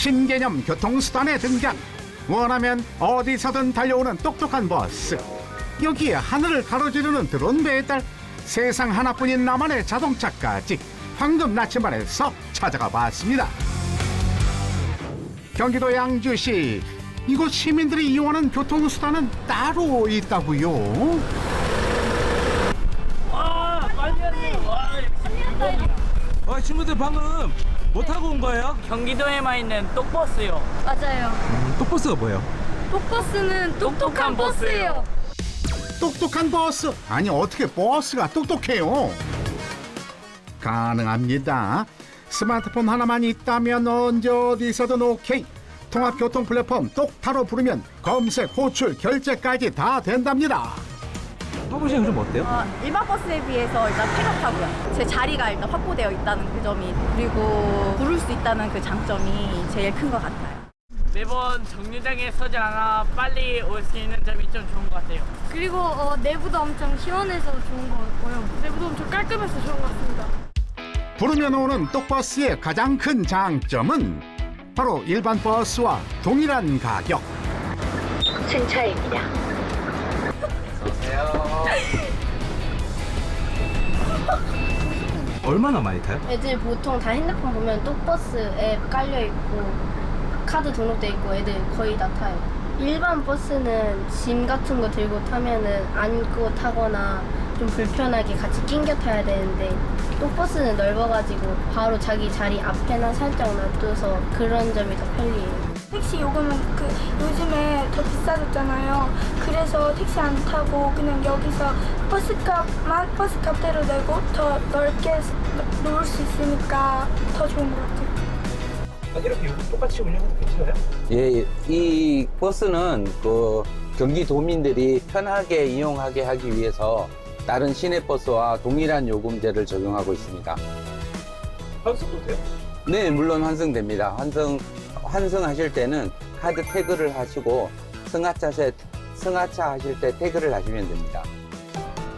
신개념 교통수단의 등장. 원하면 어디서든 달려오는 똑똑한 버스. 여기에 하늘을 가로지르는 드론 배달 세상 하나뿐인 나만의 자동차까지 황금 나침반에서 찾아가 봤습니다. 경기도 양주시. 이곳 시민들이 이용하는 교통수단은 따로 있다고요. 아 친구들 방금 뭐 타고 온 거예요? 경기도에만 있는 똑버스요. 맞아요. 똑버스가 뭐예요? 똑버스는 똑똑한 똑똑한 버스예요. 똑똑한 버스 아니 어떻게 버스가 똑똑해요 가능합니다 스마트폰 하나만 있다면 언제 어디서든 오케이 통합교통 플랫폼 똑타로 부르면 검색 호출 결제까지 다 된답니다 타보시는 좀 어때요? 어, 일반 버스에 비해서 일단 쾌적하고요. 제 자리가 일단 확보되어 있다는 그 점이 그리고 부를 수 있다는 그 장점이 제일 큰 것 같아요. 매번 정류장에 서지 않아 빨리 올 수 있는 점이 좀 좋은 것 같아요. 그리고 어, 내부도 엄청 시원해서 좋은 것 같고요. 내부도 엄청 깔끔해서 좋은 것 같습니다. 부르면 오는 똑버스의 가장 큰 장점은 바로 일반 버스와 동일한 가격 승차입니다. 얼마나 많이 타요? 애들 보통 다 핸드폰 보면 똑버스 앱 깔려 있고 카드 등록돼 있고 애들 거의 다 타요. 일반 버스는 짐 같은 거 들고 타면은 안고 타거나 좀 불편하게 같이 낑겨 타야 되는데 똑버스는 넓어가지고 바로 자기 자리 앞에나 살짝 놔둬서 그런 점이 더 편리해요. 택시 요금은 그 요즘에 더 비싸졌잖아요. 그래서 택시 안 타고 그냥 여기서 버스값만 버스값대로 내고 더 넓게 스- 놓을 수 있으니까 더 좋은 것 같아요. 이렇게 똑같이 운영해도 괜찮아요? 예, 이 버스는 그 경기도민들이 편하게 이용하게 하기 위해서 다른 시내버스와 동일한 요금제를 적용하고 있습니다. 환승도 돼요? 네, 물론 환승됩니다. 환승, 환승하실 때는 카드 태그를 하시고 승하차, 세- 승하차 하실 때 태그를 하시면 됩니다.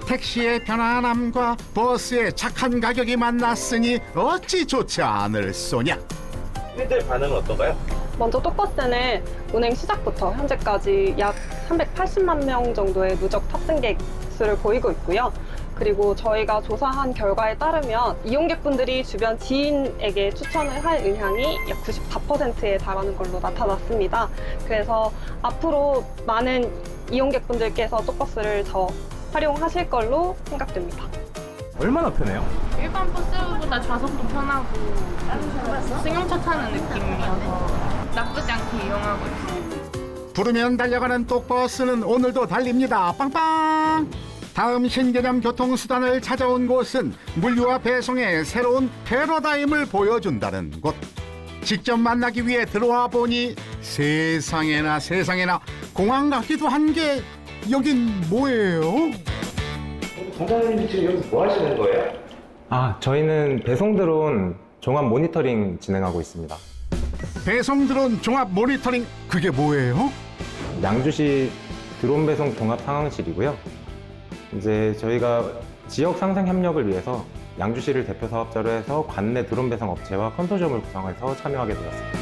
택시의 편안함과 버스의 착한 가격이 만났으니 어찌 좋지 않을 소냐 시민들 반응은 어떤가요? 먼저 똑버스는 운행 시작부터 현재까지 약 380만 명 정도의 누적 탑승객 수를 보이고 있고요. 그리고 저희가 조사한 결과에 따르면 이용객분들이 주변 지인에게 추천을 할 의향이 약 94%에 달하는 걸로 나타났습니다. 그래서 앞으로 많은 이용객분들께서 똑버스를 더 활용하실 걸로 생각됩니다. 얼마나 편해요? 일반 버스보다 좌석도 편하고 승용차 타는 느낌이어서 나쁘지 않게 이용하고 있어요. 부르면 달려가는 똑버스는 오늘도 달립니다. 빵빵! 다음 신개념 교통수단을 찾아온 곳은 물류와 배송의 새로운 패러다임을 보여준다는 곳. 직접 만나기 위해 들어와 보니 세상에나 세상에나 공항 같기도 한 게 여긴 뭐예요? 공장님 지금 여기서 뭐 하시는 거예요? 아, 저희는 배송 드론 종합 모니터링 진행하고 있습니다. 배송 드론 종합 모니터링 그게 뭐예요? 양주시 드론 배송 종합 상황실이고요. 이제 저희가 지역 상생 협력을 위해서 양주시를 대표 사업자로 해서 관내 드론 배송 업체와 컨소시엄을 구성해서 참여하게 되었습니다.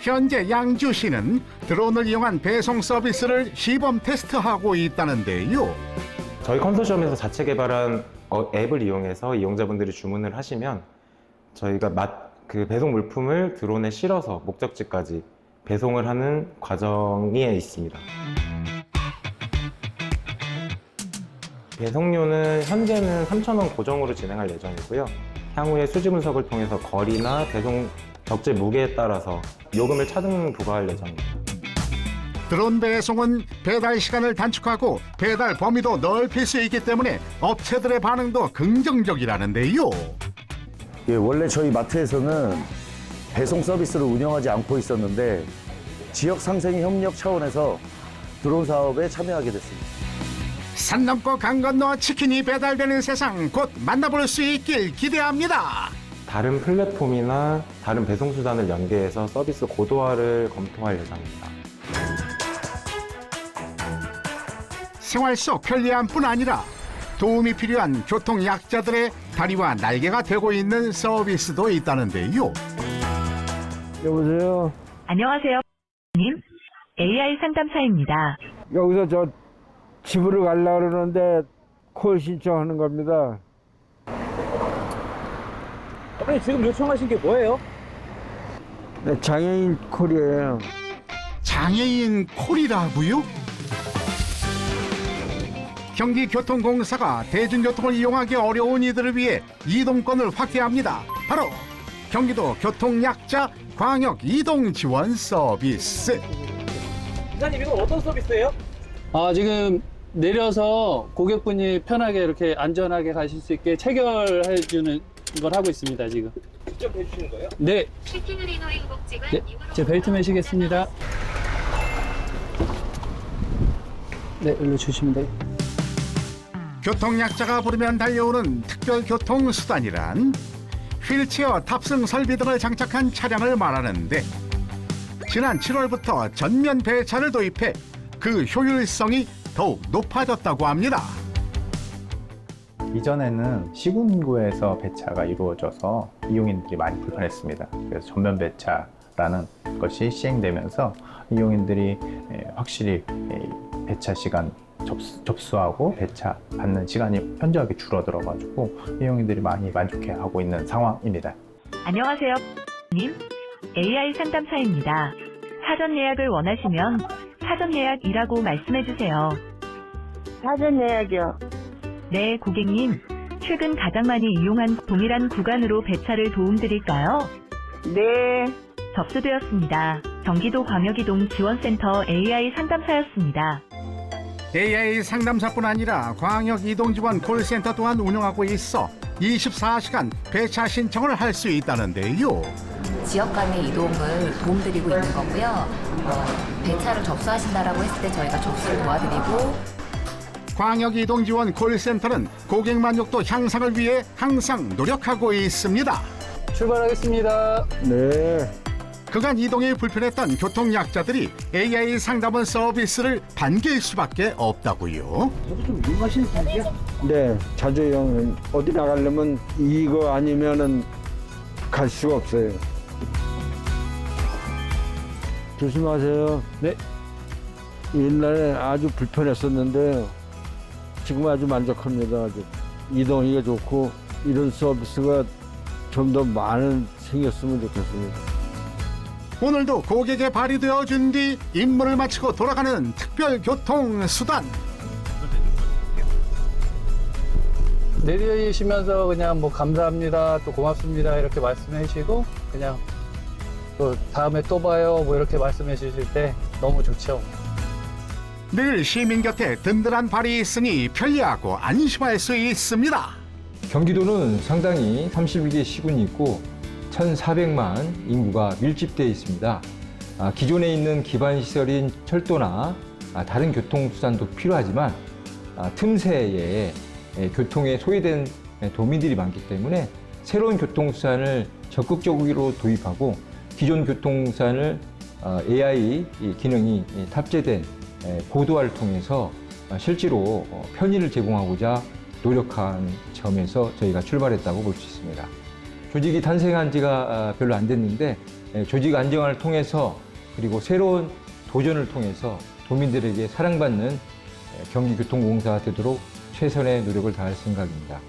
현재 양주시는 드론을 이용한 배송 서비스를 시범 테스트하고 있다는데요. 저희 컨소시엄에서 자체 개발한 어, 앱을 이용해서 이용자분들이 주문을 하시면 저희가 맛, 그 배송 물품을 드론에 실어서 목적지까지 배송을 하는 과정에 있습니다. 배송료는 현재는 3,000원 고정으로 진행할 예정이고요. 향후에 수지 분석을 통해서 거리나 배송 적재 무게에 따라서 요금을 차등 부과할 예정입니다. 드론 배송은 배달 시간을 단축하고 배달 범위도 넓힐 수 있기 때문에 업체들의 반응도 긍정적이라는데요. 예, 원래 저희 마트에서는 배송 서비스를 운영하지 않고 있었는데 지역 상생 협력 차원에서 드론 사업에 참여하게 됐습니다. 산 넘고 강 건너 치킨이 배달되는 세상 곧 만나볼 수 있길 기대합니다. 다른 플랫폼이나 다른 배송 수단을 연계해서 서비스 고도화를 검토할 예정입니다. 생활 속 편리함뿐 아니라 도움이 필요한 교통 약자들의 다리와 날개가 되고 있는 서비스도 있다는데요. 여보세요? 안녕하세요. 님, AI 상담사입니다. 여기서 저 집으로 가려고 그러는데 콜 신청하는 겁니다. 어머니 지금 요청하신 게 뭐예요? 네, 장애인 콜이에요. 장애인 콜이라고요? 경기교통공사가 대중교통을 이용하기 어려운 이들을 위해 이동권을 확대합니다. 바로 경기도 교통약자 광역 이동 지원 서비스. 기사님 이거 어떤 서비스예요? 아, 지금 내려서 고객분이 편하게 이렇게 안전하게 가실 수 있게 체결해 주는 걸 하고 있습니다, 지금. 직접 해주시는 거예요? 네. 네, 제 벨트 매시겠습니다. 네, 일로 주시면 돼요. 교통약자가 부르면 달려오는 특별교통수단이란 휠체어 탑승 설비 등을 장착한 차량을 말하는데 지난 7월부터 전면 배차를 도입해 그 효율성이 더욱 높아졌다고 합니다. 이전에는 시군구에서 배차가 이루어져서 이용인들이 많이 불편했습니다. 그래서 전면 배차라는 것이 시행되면서 이용인들이 에, 확실히 에, 배차 시간 접수, 접수 하고 배차 받는 시간이 현저하게 줄어들어가지고 이용인들이 많이 만족해하고 있는 상황입니다. 안녕하세요. 님, AI 상담사입니다. 사전 예약을 원하시면 사전 예약이라고 말씀해 주세요. 사전 예약이요? 네, 고객님. 최근 가장 많이 이용한 동일한 구간으로 배차를 도움드릴까요? 네. 접수되었습니다. 경기도 광역이동 지원센터 AI 상담사였습니다. AI 상담사뿐 아니라 광역 이동지원 콜센터 또한 운영하고 있어 24시간 배차 신청을 할 수 있다는데요. 지역 간의 이동을 도움드리고 있는 거고요. 어, 배차를 접수하신다라고 했을 때 저희가 접수를 도와드리고 광역 이동지원 콜센터는 고객 만족도 향상을 위해 항상 노력하고 있습니다. 출발하겠습니다. 네. 그간 이동이 불편했던 교통약자들이 AI 상담원 서비스를 반길 수밖에 없다고요. 좀 이용하시는 편이요? 네, 자주 이용. 어디 나가려면 이거 아니면은 갈 수가 없어요. 조심하세요. 네. 옛날에 아주 불편했었는데 지금 아주 만족합니다. 아주 이동하기가 좋고 이런 서비스가 좀 더 많은 생겼으면 좋겠습니다. 오늘도 고객에 발휘되어 준 뒤 임무를 마치고 돌아가는 특별 교통 수단. 내리시면서 그냥 뭐 감사합니다, 또 고맙습니다 이렇게 말씀해 주시고 그냥 또 다음에 또 봐요 뭐 이렇게 말씀해 주실 때 너무 좋죠. 늘 시민 곁에 든든한 발이 있으니 편리하고 안심할 수 있습니다. 경기도는 상당히 31개 시군이 있고 1,400만 인구가 밀집되어 있습니다. 아, 기존에 있는 기반 시설인 철도나 아, 다른 교통수단도 필요하지만 아, 틈새에 에, 교통에 소외된 에, 도민들이 많기 때문에 새로운 교통수단을 적극적으로 도입하고 기존 교통수단을 어, AI 이 기능이 이 탑재된 에, 보도화를 통해서 아, 실제로 어, 편의를 제공하고자 노력한 점에서 저희가 출발했다고 볼 수 있습니다. 조직이 탄생한 지가 아, 별로 안 됐는데 에, 조직 안정화를 통해서 그리고 새로운 도전을 통해서 도민들에게 사랑받는 에, 경기교통공사가 되도록 최선의 노력을 다할 생각입니다.